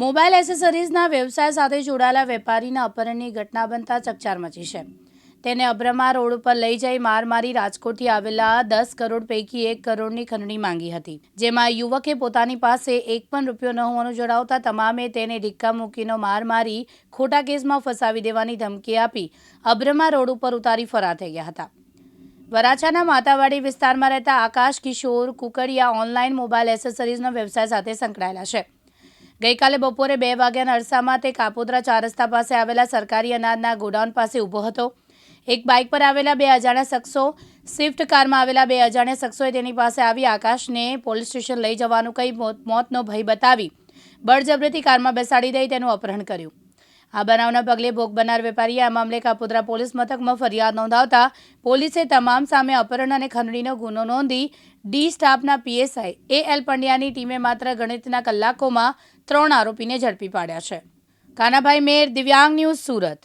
Mobile એસેસરીઝના વ્યવસાય સાથે જોડાયેલા વેપારીના અપહરણની ઘટના બનતા ચકચાર મચી છે. તેને અબ્રમા રોડ ઉપર લઈ જઈ માર મારી રાજકોટથી આવેલા દસ કરોડ પૈકી એક કરોડની ખંડણી માંગી હતી. જેમાં યુવકે પોતાની પાસે એક પણ રૂપિયો ન હોવાનું જણાવતા તમામે તેને ઢીક્કા મૂકીનો માર મારી ખોટા કેસમાં ફસાવી દેવાની ધમકી આપી અબ્રમા રોડ ઉપર ઉતારી ફરાર થઈ ગયા હતા. વરાછાના માતાવાડી વિસ્તારમાં રહેતા આકાશ કિશોર કુકડિયા ઓનલાઈન મોબાઈલ એસેસરીઝનો વ્યવસાય સાથે સંકળાયેલા છે. ગઈકાલે બપોરે બે વાગ્યાના અરસામાં તે કાપોદ્રા ચાર રસ્તા પાસે આવેલા સરકારી અનાજના ગોડાઉન પાસે ઊભો હતો. એક બાઇક પર આવેલા બે અજાણ્યા શખ્સો સ્વિફ્ટ કારમાં આવેલા બે અજાણ્યા શખ્સોએ તેની પાસે આવી આકાશને પોલીસ સ્ટેશન લઈ જવાનું કહી મોત- મોતનો ભય બતાવી બળજબરીથી કારમાં બેસાડી દઈ તેનું અપહરણ કર્યું. આ બનાવના પગલે ભોગ બનનાર વેપારીએ આ મામલે કાપોદ્રા પોલીસ મથકમાં ફરિયાદ નોંધાવતા પોલીસે તમામ સામે અપહરણ અને ખંડણીનો ગુનો નોંધી ડી સ્ટાફના પીએસઆઈ એ એલ પંડ્યાની ટીમે માત્ર ગણિતના કલાકોમાં ત્રણ આરોપીને ઝડપી પાડ્યા છે. કાનાભાઈ મેર, દિવ્યાંગ ન્યૂઝ સુરત.